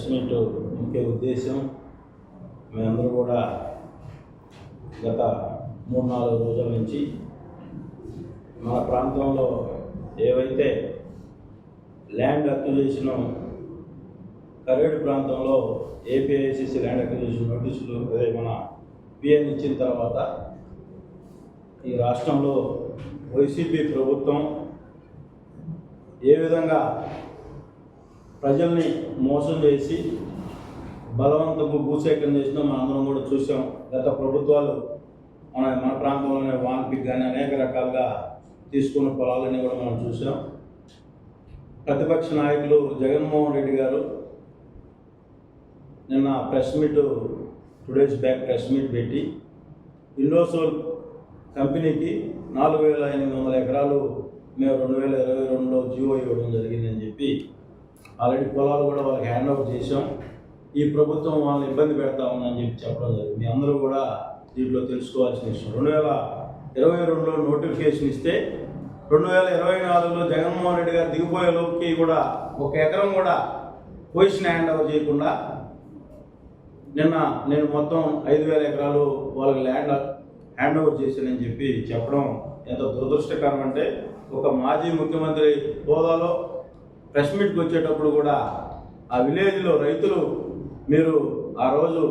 Press ముఖ్య ఉద్దేశం మేమందరూ కూడా గత మూడు నాలుగు రోజుల నుంచి మన ప్రాంతంలో ఏవైతే ల్యాండ్ అక్విజిషన్ కరేడు ప్రాంతంలో ఏపీఐసిసి ల్యాండ్ అక్విజిషన్ నోటీసులు అదే మన పిఎన్ ఇచ్చిన తర్వాత ఈ రాష్ట్రంలో వైసీపీ ప్రభుత్వం ఏ విధంగా ప్రజల్ని మోసం చేసి బలవంతపు భూసేకరణ చేసినా మనందరం కూడా చూసాం. గత ప్రభుత్వాలు మన మన ప్రాంతంలోనే వాన్పిక్ కానీ అనేక రకాలుగా తీసుకున్న పొలాలన్నీ కూడా మనం చూసాం. ప్రతిపక్ష నాయకులు జగన్మోహన్ రెడ్డి గారు నిన్న press meet two days back press meet పెట్టి ఇండోసోల్ కంపెనీకి నాలుగు వేల ఎనిమిది వందల ఎకరాలు మేము రెండు వేల ఇరవై రెండులో జియో ఇవ్వడం జరిగిందని చెప్పి ఆల్రెడీ పొలాలు కూడా వాళ్ళకి హ్యాండ్ ఓవర్ చేసాం ఈ ప్రభుత్వం వాళ్ళని ఇబ్బంది పెడతా ఉందని చెప్పి చెప్పడం జరిగింది. మీ అందరూ కూడా దీంట్లో తెలుసుకోవాల్సిన విషయం. రెండు వేల ఇరవై రెండులో నోటిఫికేషన్ ఇస్తే రెండు వేల ఇరవై నాలుగులో జగన్మోహన్ రెడ్డి గారు దిగిపోయే లోపుకి కూడా ఒక ఎకరం కూడా పొజిషన్ హ్యాండ్ ఓవర్ చేయకుండా నిన్న నేను మొత్తం ఐదు వేల ఎకరాలు వాళ్ళకి ల్యాండ్ హ్యాండ్ ఓవర్ చేశానని చెప్పి చెప్పడం ఎంత దురదృష్టకరం అంటే ఒక మాజీ ముఖ్యమంత్రి హోదాలో ప్రెస్ మీట్కి వచ్చేటప్పుడు కూడా ఆ విలేజ్లో రైతులు మీరు ఆ రోజు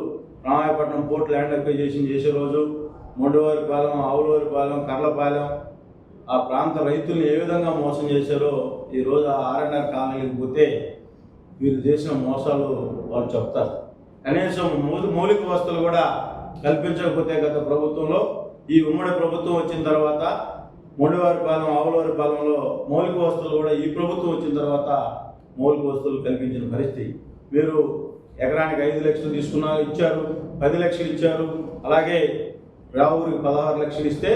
రామాయపట్నం పోర్ట్ ల్యాండ్ అక్విజేషన్ చేసే రోజు మొండవారిపాలెం ఆవులవారిపాలెం కర్లపాలెం ఆ ప్రాంత రైతుల్ని ఏ విధంగా మోసం చేశారో ఈరోజు ఆ ఆర్ఎన్ఆర్ కాలనీకి పోతే వీరు చేసిన మోసాలు వాళ్ళు చెప్తారు. కనీసం మౌలిక వసతులు కూడా కల్పించకపోతే గత ప్రభుత్వంలో ఈ ఉమ్మడి ప్రభుత్వం వచ్చిన తర్వాత మొండివారిపాలెం ఆవులవారిపాలెంలో మౌలిక వస్తువులు కూడా ఈ ప్రభుత్వం వచ్చిన తర్వాత మౌలిక వస్తువులు కల్పించిన పరిస్థితి. మీరు ఎకరానికి ఐదు లక్షలు తీసుకున్నారు ఇచ్చారు పది లక్షలు ఇచ్చారు. అలాగే రావురికి పదహారు లక్షలు ఇస్తే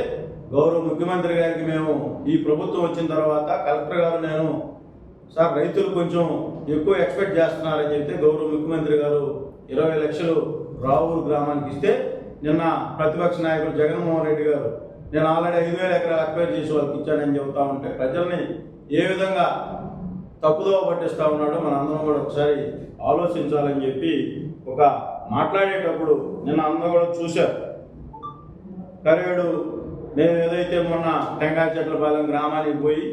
గౌరవ ముఖ్యమంత్రి గారికి మేము ఈ ప్రభుత్వం వచ్చిన తర్వాత కలెక్టర్ గారు నేను సార్ రైతులు కొంచెం ఎక్కువ ఎక్స్పెక్ట్ చేస్తున్నారని చెప్తే గౌరవ ముఖ్యమంత్రి గారు ఇరవై లక్షలు రావూరు గ్రామానికి ఇస్తే నిన్న ప్రతిపక్ష నాయకుడు జగన్మోహన్ రెడ్డి గారు నేను ఆల్రెడీ ఐదు వేల ఎకరాలు అక్వైర్ చేసి వాళ్ళకి ఇచ్చానని చెబుతా ఉంటే ప్రజల్ని ఏ విధంగా తప్పుదోవ పట్టిస్తా ఉన్నాడో మన అందరం కూడా ఒకసారి ఆలోచించాలని చెప్పి ఒక మాట్లాడేటప్పుడు నిన్న అందరం కూడా చూశారు. కరేడు నేను ఏదైతే మొన్న టెంకాయ చెట్లపాలెం గ్రామానికి పోయి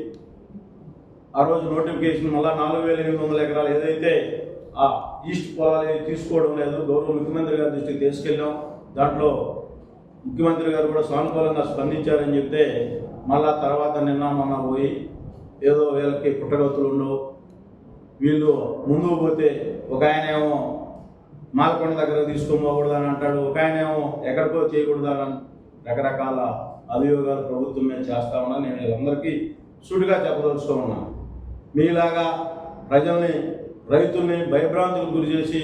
ఆ రోజు నోటిఫికేషన్ మళ్ళా నాలుగు వేల ఎనిమిది వందల ఎకరాలు ఏదైతే ఆ ఈస్ట్ పొలాలు తీసుకోవడం లేదు గౌరవ ముఖ్యమంత్రి గారి దృష్టికి తీసుకెళ్ళాం. దాంట్లో ముఖ్యమంత్రి గారు కూడా సానుకూలంగా స్పందించారని చెప్తే మళ్ళా తర్వాత నిన్న మొన్న పోయి ఏదో వీళ్ళకి పుట్టగతులు ఉండవు వీళ్ళు ముందుకు పోతే ఒక ఆయన ఏమో మాలకొండ దగ్గర తీసుకోకూడదని అంటాడు ఒక ఆయన ఏమో ఎక్కడికో చేయకూడదని రకరకాల అభియోగాలు ప్రభుత్వం మీద చేస్తా ఉన్నా నేను వీళ్ళందరికీ సుడిగా చెప్పదలుచుకో ఉన్నాను మీలాగా ప్రజల్ని రైతుల్ని భయభ్రాంతులకు గురి చేసి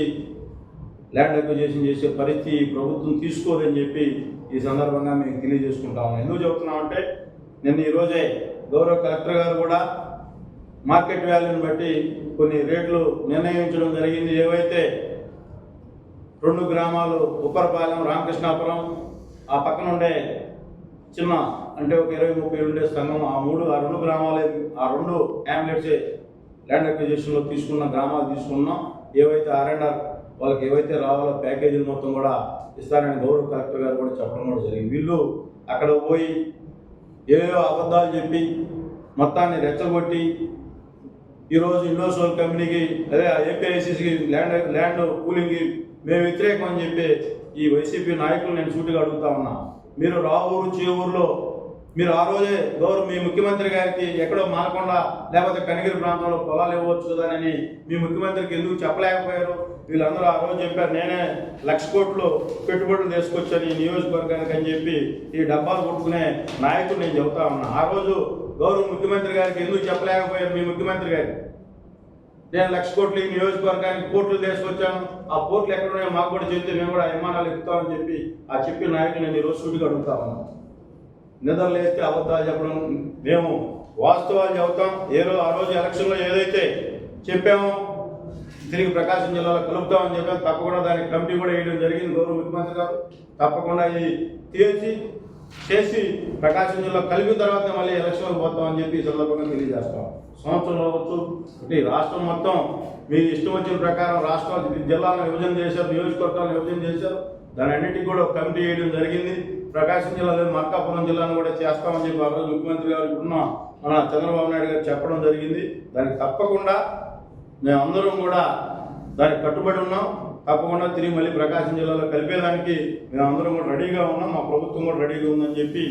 ల్యాండ్ అక్విజేషన్ చేసే పరిస్థితి ప్రభుత్వం తీసుకోదని చెప్పి ఈ సందర్భంగా మేము తెలియజేసుకుంటా ఉన్నాం. ఎందుకు చెబుతున్నామంటే నిన్న ఈరోజే గౌరవ కలెక్టర్ గారు కూడా మార్కెట్ వాల్యూని బట్టి కొన్ని రేట్లు నిర్ణయించడం జరిగింది. ఏవైతే రెండు గ్రామాలు ఉప్పరపాలెం రామకృష్ణాపురం ఆ పక్కన ఉండే చిన్న అంటే ఒక ఇరవై ముప్పై ఉండే సంఘం ఆ మూడు ఆ రెండు గ్రామాలే ఆ రెండు హ్యామ్లెట్సే ల్యాండ్ అక్విజిషన్లో తీసుకున్న గ్రామాలు తీసుకున్నాం. ఏవైతే ఆర్ఎన్ఆర్ వాళ్ళకి ఏవైతే రావాలో ప్యాకేజీలు మొత్తం కూడా ఇస్తారని గౌరవ కలెక్టర్ గారు కూడా చెప్పడం కూడా జరిగింది. వీళ్ళు అక్కడ పోయి ఏవేవో అబద్ధాలు చెప్పి మొత్తాన్ని రెచ్చగొట్టి ఈరోజు ఇండోసోల్ కంపెనీకి అదే ఏపీఐసిసికి ల్యాండ్ ల్యాండ్ కూలింగ్కి మేము వ్యతిరేకం అని చెప్పి ఈ వైసీపీ నాయకులు నేను సూటిగా అడుగుతా ఉన్నా. మీరు రావూరు చేవూరులో మీరు ఆ రోజే గౌరవ మీ ముఖ్యమంత్రి గారికి ఎక్కడో మానకుండా లేకపోతే కనిగిరి ప్రాంతంలో పొలాలు ఇవ్వచ్చు కదని మీ ముఖ్యమంత్రికి ఎందుకు చెప్పలేకపోయారు? వీళ్ళందరూ ఆ రోజు చెప్పారు నేనే లక్ష కోట్లు పెట్టుబడులు తీసుకొచ్చాను ఈ నియోజకవర్గానికి అని చెప్పి ఈ డబ్బాలు కొట్టుకునే నాయకుడు నేను చెబుతా ఉన్నా. ఆ రోజు గౌరవ ముఖ్యమంత్రి గారికి ఎందుకు చెప్పలేకపోయారు మీ ముఖ్యమంత్రి గారికి నేను లక్ష కోట్లు ఈ నియోజకవర్గానికి పోర్టులు తీసుకొచ్చాను. ఆ పోర్టులు ఎక్కడ ఉన్నాయో మాకు కూడా చెప్తే మేము కూడా విమానాలు ఎక్కుతామని చెప్పి ఆ చెప్పిన నాయకుడు నేను ఈరోజు సూటిగా అడుగుతా ఉన్నాను నిద్రలేస్తే అబద్ధాలు చెప్పడం మేము వాస్తవాలు చెబుతాం. ఏ రోజు ఆ రోజు ఎలక్షన్లో ఏదైతే చెప్పామో తిరిగి ప్రకాశం జిల్లాలో కలుపుతామని చెప్పి తప్పకుండా దానికి కమిటీ కూడా వేయడం జరిగింది. గౌరవ ముఖ్యమంత్రి గారు తప్పకుండా ఇది తీర్చి చేసి ప్రకాశం జిల్లా కలిపిన తర్వాత మళ్ళీ ఎలక్షన్లకు పోతామని చెప్పి ఈ సందర్భంగా తెలియజేస్తాం. సంవత్సరం అవ్వచ్చు అంటే రాష్ట్రం మొత్తం మీరు ఇష్టం వచ్చిన ప్రకారం రాష్ట్రాలు జిల్లాలను విభజన చేశారు నియోజకవర్గాలను విభజన చేశారు. దాని అన్నిటికీ కూడా ఒక కమిటీ వేయడం జరిగింది. ప్రకాశం జిల్లాలో మార్కాపురం జిల్లాను కూడా చేస్తామని చెప్పి ఆ రోజు ముఖ్యమంత్రి గారు ఇప్పుడున్న మన చంద్రబాబు నాయుడు గారు చెప్పడం జరిగింది. దానికి తప్పకుండా మేమందరం కూడా దానికి కట్టుబడి ఉన్నాం. తప్పకుండా తిరిగి మళ్ళీ ప్రకాశం జిల్లాలో కలిపేదానికి మేమందరం కూడా రెడీగా ఉన్నాం. మా ప్రభుత్వం కూడా రెడీగా ఉందని చెప్పి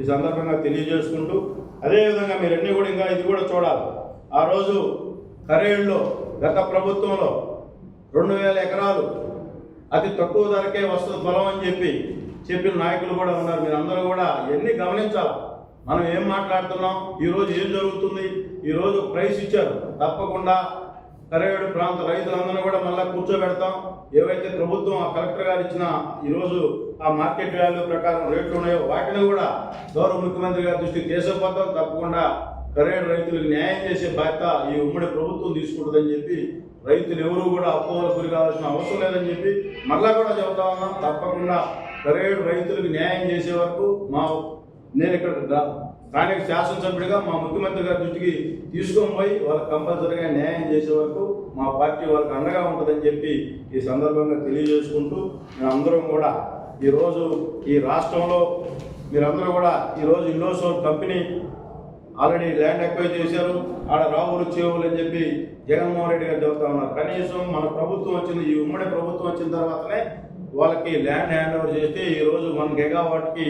ఈ సందర్భంగా తెలియజేసుకుంటూ అదేవిధంగా మీరన్నీ కూడా ఇంకా ఇది కూడా చూడాలి. ఆ రోజు కరేళ్ళలో గత ప్రభుత్వంలో రెండు వేల ఎకరాలు అతి తక్కువ ధరకే వస్తుంది బలం అని చెప్పి చెప్పిన నాయకులు కూడా ఉన్నారు. మీరందరూ కూడా ఎన్ని గమనించాలి? మనం ఏం మాట్లాడుతున్నాం? ఈరోజు ఏం జరుగుతుంది? ఈరోజు ప్రైస్ ఇచ్చారు. తప్పకుండా కరేడు ప్రాంత రైతులందరూ కూడా మళ్ళీ కూర్చోబెడతాం. ఏవైతే ప్రభుత్వం ఆ కలెక్టర్ గారు ఇచ్చిన ఈరోజు ఆ మార్కెట్ వాల్యూ ప్రకారం రేట్లు ఉన్నాయో వాటిని కూడా గౌరవ ముఖ్యమంత్రి గారి దృష్టికి తీసుకుపోతాం. తప్పకుండా కరేడు రైతులకు న్యాయం చేసే బాధ్యత ఈ ఉమ్మడి ప్రభుత్వం తీసుకుంటుందని చెప్పి రైతులు ఎవరు కూడా అపోహలకు గురి కావాల్సిన అవసరం లేదని చెప్పి మళ్ళా కూడా చెబుతా ఉన్నాం. తప్పకుండా కరేడు రైతులకు న్యాయం చేసే వరకు మా నేను ఇక్కడ దానికి స్థానిక శాసనసభ్యుడిగా మా ముఖ్యమంత్రి గారి దృష్టికి తీసుకొని పోయి వాళ్ళకి కంపల్సరీగా న్యాయం చేసే వరకు మా పార్టీ వాళ్ళకి అండగా ఉంటుందని చెప్పి ఈ సందర్భంగా తెలియజేసుకుంటూ మేమందరం కూడా ఈరోజు ఈ రాష్ట్రంలో మీరందరూ కూడా ఈరోజు Indosol company already land acquire చేశారు. ఆడ రావులు చేవులు అని చెప్పి జగన్మోహన్ రెడ్డి గారు చెబుతా ఉన్నారు. కనీసం మన ప్రభుత్వం వచ్చింది ఈ ఉమ్మడి ప్రభుత్వం వచ్చిన తర్వాతనే వాళ్ళకి ల్యాండ్ హ్యాండ్ ఓవర్ చేస్తే ఈరోజు వన్కి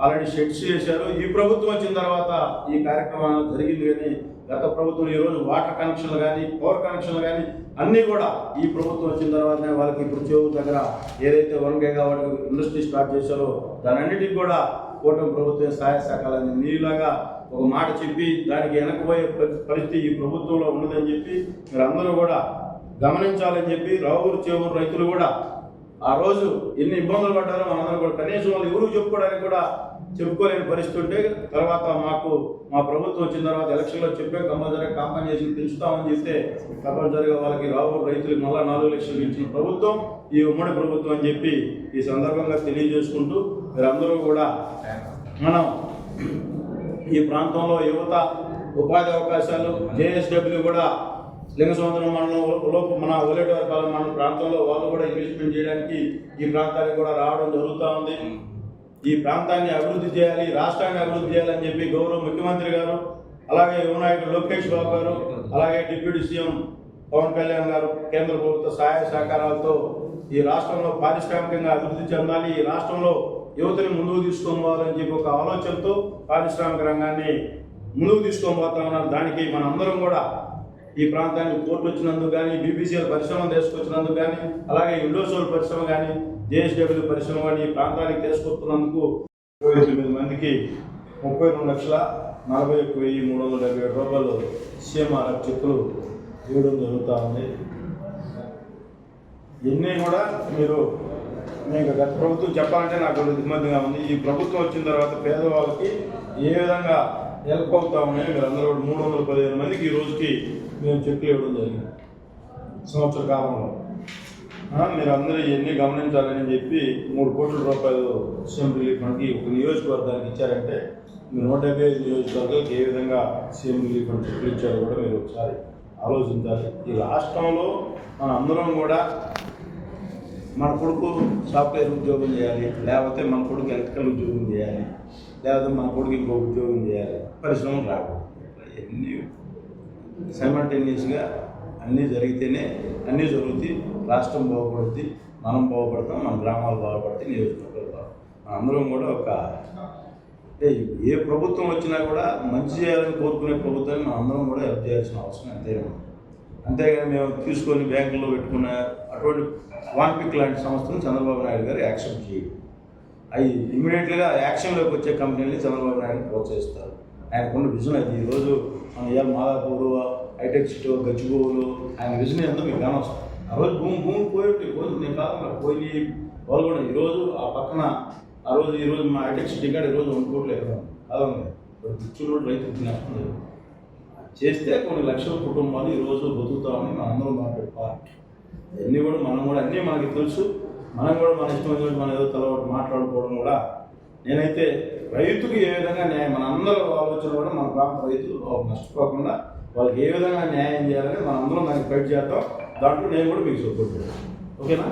ఆల్రెడీ షెడ్స్ చేశారు. ఈ ప్రభుత్వం వచ్చిన తర్వాత ఈ కార్యక్రమం జరిగింది కానీ గత ప్రభుత్వం ఈ రోజు వాటర్ కనెక్షన్లు కానీ పవర్ కనెక్షన్లు కానీ అన్నీ కూడా ఈ ప్రభుత్వం వచ్చిన తర్వాతనే వాళ్ళకి ఇప్పుడు చెవు దగ్గర ఏదైతే వన్ వాటి ఇండస్ట్రీ స్టార్ట్ చేశారో దానన్నిటికీ కూడా కూటమి ప్రభుత్వం సహాయ శాఖలని నీలాగా ఒక మాట చెప్పి దానికి వెనకపోయే పరిస్థితి ఈ ప్రభుత్వంలో ఉన్నదని చెప్పి మీరు కూడా గమనించాలని చెప్పి రావురు చేవూరు రైతులు కూడా ఆ రోజు ఎన్ని ఇబ్బందులు పడ్డారో మనందరూ కూడా కనీసం వాళ్ళు ఎవరు చెప్పుకోవడానికి కూడా చెప్పుకోలేని పరిస్థితి ఉంటే తర్వాత మాకు మా ప్రభుత్వం వచ్చిన తర్వాత ఎలక్షన్లో చెప్పే కంపల్సరీ కాంపన్సేషన్ పెంచుతామని చెప్తే తప్పనిసరిగా వాళ్ళకి రావు రైతులకు మళ్ళా నాలుగు లక్షలు ఇచ్చిన ప్రభుత్వం ఈ ఉమ్మడి ప్రభుత్వం అని చెప్పి ఈ సందర్భంగా తెలియజేసుకుంటూ మీరందరూ కూడా మనం ఈ ప్రాంతంలో యువత ఉపాధి అవకాశాలు జేఎస్డబ్ల్యూ కూడా లింగ సముద్రం మండలం లోపు మన ఒలేటవర్పాలెం మన ప్రాంతంలో వాళ్ళు కూడా ఇన్వెస్ట్మెంట్ చేయడానికి ఈ ప్రాంతానికి కూడా రావడం జరుగుతూ ఉంది. ఈ ప్రాంతాన్ని అభివృద్ధి చేయాలి రాష్ట్రాన్ని అభివృద్ధి చేయాలని చెప్పి గౌరవ ముఖ్యమంత్రి గారు అలాగే యువ నాయకుడు లోకేష్ బాబు గారు అలాగే డిప్యూటీ సీఎం పవన్ కళ్యాణ్ గారు కేంద్ర ప్రభుత్వ సహాయ సహకారాలతో ఈ రాష్ట్రంలో పారిశ్రామికంగా అభివృద్ధి చెందాలి ఈ రాష్ట్రంలో యువతని ముందుకు తీసుకోవాలని చెప్పి ఒక ఆలోచనతో పారిశ్రామిక రంగాన్ని ముందుకు తీసుకొని ఉన్నారు. దానికి మన అందరం కూడా ఈ ప్రాంతానికి పోర్టు వచ్చినందుకు కానీ బీబీసీఎల్ పరిశ్రమ తీసుకొచ్చినందుకు కానీ అలాగే ఇండోసోల్ పరిశ్రమ కానీ జేఎస్డబ్ల్యూ పరిశ్రమ కానీ ఈ ప్రాంతానికి తీసుకొస్తున్నందుకు ఇరవై తొమ్మిది మందికి ముప్పై రెండు లక్షల నలభై ఒక్క వెయ్యి మూడు వందల డెబ్బై ఏడు రూపాయలు సీఎంఆర్ చెక్కులు ఇవ్వడం జరుగుతూ ఉంది. ఇవన్నీ కూడా మీరు మీకు గత ప్రభుత్వం చెప్పాలంటే నాకు ఇబ్బందిగా ఉంది. ఈ ప్రభుత్వం వచ్చిన తర్వాత పేదవాళ్ళకి ఏ విధంగా హెల్ప్ అవుతా ఉన్నాయో మీరు అందరూ కూడా మూడు వందల పదిహేను మందికి ఈ రోజుకి మేము చెక్కులు ఇవ్వడం జరిగింది. సంవత్సర కాలంలో. మీరు అందరూ ఇవన్నీ గమనించాలని చెప్పి మూడు కోట్ల రూపాయలు సీఎం రిలీఫ్ ఫండ్కి ఒక నియోజకవర్గానికి ఇచ్చారంటే మీరు నూట యాభై ఐదు నియోజకవర్గాలకు ఏ విధంగా సీఎం రిలీఫ్ ఫండ్ చెక్కులు ఇచ్చారో కూడా మీరు ఒకసారి ఆలోచించాలి. ఈ రాష్ట్రంలో మన అందరం కూడా మన కొడుకు సాఫ్ట్వేర్ ఉద్యోగం చేయాలి లేకపోతే మన కొడుకు ఎలక్ట్రికల్ ఉద్యోగం చేయాలి లేకపోతే మన కొడుకు ఇంకో ఉద్యోగం చేయాలి పరిశ్రమలు రావు ఎన్ని సైమల్టేనియస్గా అన్నీ జరిగితేనే అన్నీ జరుగుతాయి. రాష్ట్రం బాగుపడుతుంది మనం బాగుపడతాం మన గ్రామాలు బాగుపడతాయి నియోజకవర్గాలు బాగుపడతాం అందరం కూడా ఒక అంటే ఏ ప్రభుత్వం వచ్చినా కూడా మంచి చేయాలని కోరుకునే ప్రభుత్వాన్ని మనం అందరం కూడా హెల్ప్ చేయాల్సిన అవసరం అంతేనా అంతేగాని మేము తీసుకొని బ్యాంకులో పెట్టుకున్న అటువంటి వాన్పిక్ లాంటి సంస్థను చంద్రబాబు నాయుడు గారు యాక్సెప్ట్ చేయడు. అవి ఇమీడియట్గా యాక్షన్లోకి వచ్చే కంపెనీని చంద్రబాబు నాయుడు ప్రోత్సహిస్తారు. ఆయనకున్న విజన్ అది. ఈరోజు మన ఇవాళ మాదాపూర్ హైటెక్ సిటీ గచ్చిబోలు ఆయన విజన్ ఏందో మీకు కానొస్తుంది ఆ రోజు భూమి భూమి పోయి పోయి నేను కాకుండా పోయి వాళ్ళు కూడా ఈరోజు ఆ పక్కన ఆ రోజు ఈరోజు మా హైటెక్ సిటీ కాడ ఈరోజు వండుకోవట్లేదు. కాదండి ఇప్పుడు కూర్చున్న రైతు నష్టం చేస్తే కొన్ని లక్షల కుటుంబాలు ఈరోజు బతుకుతామని మనం అందరం మాట్లాడుకోవాలి అన్నీ కూడా మనం కూడా అన్నీ మనకి తెలుసు. మనం కూడా మన ఇష్టం వచ్చినట్టు మనం ఏదో తలవాటు మాట్లాడుకోవడం కూడా నేనైతే రైతుకు ఏ విధంగా న్యాయం మన అందరూ ఆలోచన కూడా మన ప్రాంత రైతులు నష్టపోకుండా వాళ్ళకి ఏ విధంగా న్యాయం చేయాలని మనం అందరం దానికి ఫైట్ చేద్దాం. దాంట్లో నేను కూడా మీకు సపోర్ట్ చేస్తాను. ఓకేనా?